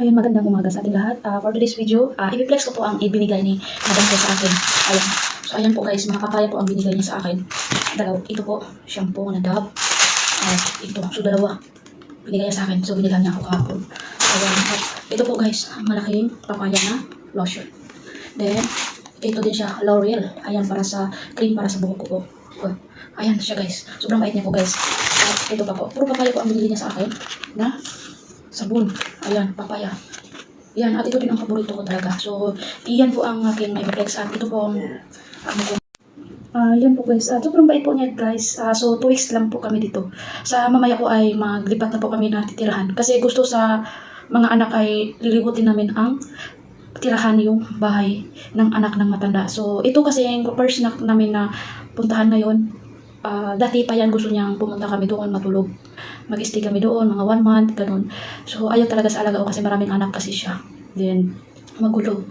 Ayun, magandang umaga sa ating lahat. Ah, for today's video, uh, i-flex ko po ang ibinigay ni Madam ko sa akin. Ayan. So, ayan po guys, mga papaya po ang binigay niya sa akin. Dalaw, ito po, shampoo na dab. At ito, so dalawa. Binigay niya sa akin. So, binigyan niya ako kahapon. Ayan. At ito po guys, malaking papaya na lotion. Then, ito din siya, L'Oreal. Ayan, para sa cream para sa buhok ko. Oh, Ayan siya guys. Sobrang bait niya po guys. At ito pa po. Puro papaya po ang binili niya sa akin. Na sabon. Ayan, papaya. Yan, at ito din ang paborito ko talaga. So, iyan po ang aking may flex at ito po ang ano po. Ah, yan po guys. Ah, sobrang bait po niya guys. Ah, so, two weeks lang po kami dito. Sa mamaya po ay maglipat na po kami na titirahan. Kasi gusto sa mga anak ay lilibutin namin ang tirahan yung bahay ng anak ng matanda. So, ito kasi yung first na namin na puntahan ngayon. Ah, dati pa yan gusto niyang pumunta kami doon matulog. Mag-stay kami doon, mga one month, ganun. So, ayaw talaga sa alaga ko kasi maraming anak kasi siya. Then, magulo.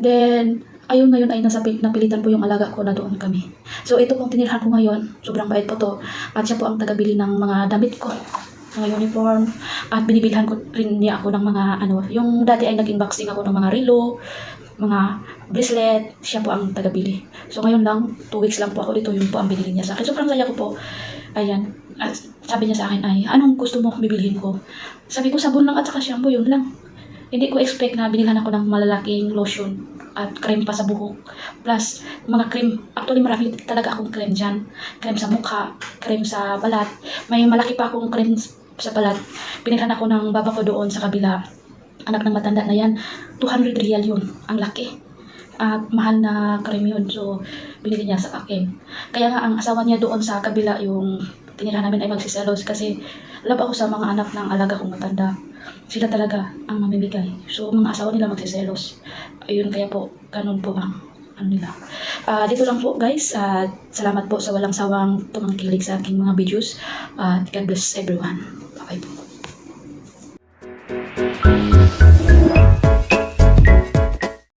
Then, ayun ngayon ay nasa pil- napilitan po yung alaga ko na doon kami. So, ito pong tinirhan ko ngayon. Sobrang bait po to. At siya po ang tagabili ng mga damit ko mga uniform at binibilhan ko rin niya ako ng mga ano yung dati ay naging boxing ako ng mga relo mga bracelet siya po ang tagabili so ngayon lang two weeks lang po ako dito yun po ang binili niya sa akin sobrang saya ko po ayan at sabi niya sa akin ay anong gusto mo bibilhin ko sabi ko sabon lang at saka shampoo yun lang hindi ko expect na binilhan ako ng malalaking lotion at cream pa sa buhok. Plus, mga cream. Actually, marami talaga akong cream dyan. Cream sa mukha, cream sa balat. May malaki pa akong cream sa balat. Binilhan ako ng baba ko doon sa kabila. Anak ng matanda na yan. 200 real yun. Ang laki. At mahal na cream yun. So, binili niya sa akin. Kaya nga, ang asawa niya doon sa kabila, yung tinirahan namin ay magsiselos kasi love ako sa mga anak ng alaga kong matanda. Sila talaga ang mamimigay. So, mga asawa nila magsiselos. Ayun, kaya po, ganun po ang ano nila. Ah, dito lang po guys. At salamat po sa walang sawang tumangkilig sa aking mga videos. At God bless everyone. Bye-bye po.